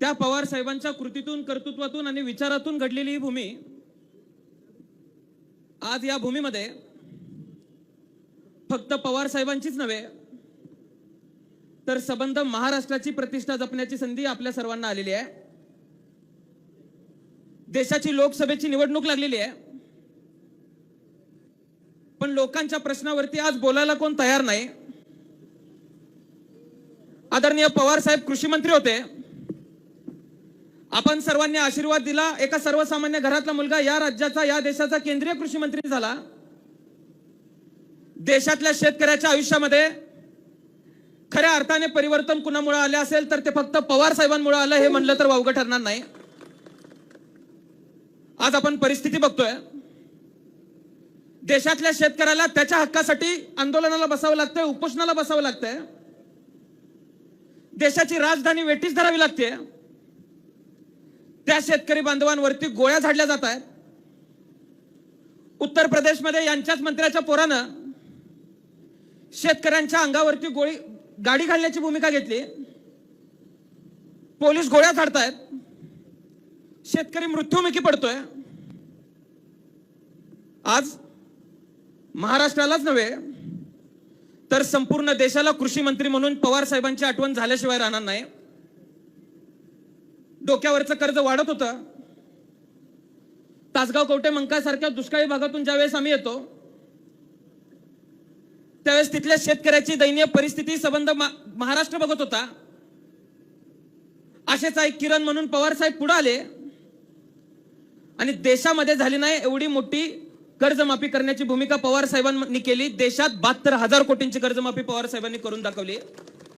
त्या पवार साहेबांच्या कृतीतून कर्तृत्वातून आणि विचारातून घडलेली ही भूमी आज या भूमीमध्ये फक्त पवार साहेबांचीच नव्हे तर संबंध महाराष्ट्राची प्रतिष्ठा जपण्याची संधी आपल्या सर्वांना आलेली आहे. देशाची लोकसभेची निवडणूक लागलेली आहे. पण लोकांच्या प्रश्नावरती आज बोलायला कोण तयार नाही. आदरणीय पवार साहेब कृषी मंत्री होते. आपण सर्वांनी आशीर्वाद दिला. एका सर्वसामान्य घरातला मुलगा या राज्याचा या देशाचा केंद्रीय कृषी मंत्री झाला. देशातल्या शेतकऱ्याच्या आयुष्यामध्ये खऱ्या अर्थाने परिवर्तन कुणामुळे आले असेल तर ते फक्त पवार साहेबांमुळे आलं हे म्हणलं तर वावगं ठरणार नाही. आज आपण परिस्थिती बघतोय. देशातल्या शेतकऱ्याला त्याच्या हक्कासाठी आंदोलनाला बसावं लागतंय उपोषणाला बसावं लागतंय. देशाची राजधानी वेठीच धरावी लागते त्या शेतकरी बांधवांवरती गोळ्या झाडल्या जात आहेत. उत्तर प्रदेशमध्ये यांच्याच मंत्र्याच्या पोरानं शेतकऱ्यांच्या अंगावरती गोळी गाडी घालण्याची भूमिका घेतली. पोलीस गोळ्या झाडतायत. शेतकरी मृत्यूमुखी पडतोय. आज महाराष्ट्रालाच नव्हे तर संपूर्ण देशाला कृषी मंत्री म्हणून पवार साहेबांची आठवण झाल्याशिवाय राहणार नाही. डोक्यावरचं कर्ज वाढत होतं. तासगाव कवटे मंकासारख्या दुष्काळी भागातून ज्यावेळेस आम्ही येतो त्यावेळेस तिथल्या शेतकऱ्याची दयनीय परिस्थिती संबंध महाराष्ट्र बघत होता. असेच एक किरण म्हणून पवार साहेब पुढे आले. आणि देशामध्ये झाली नाही एवढी मोठी कर्जमाफी करण्याची भूमिका पवार साहेबांनी केली. देशात बहात्तर हजार कोटींची कर्जमाफी पवार साहेबांनी करून दाखवली.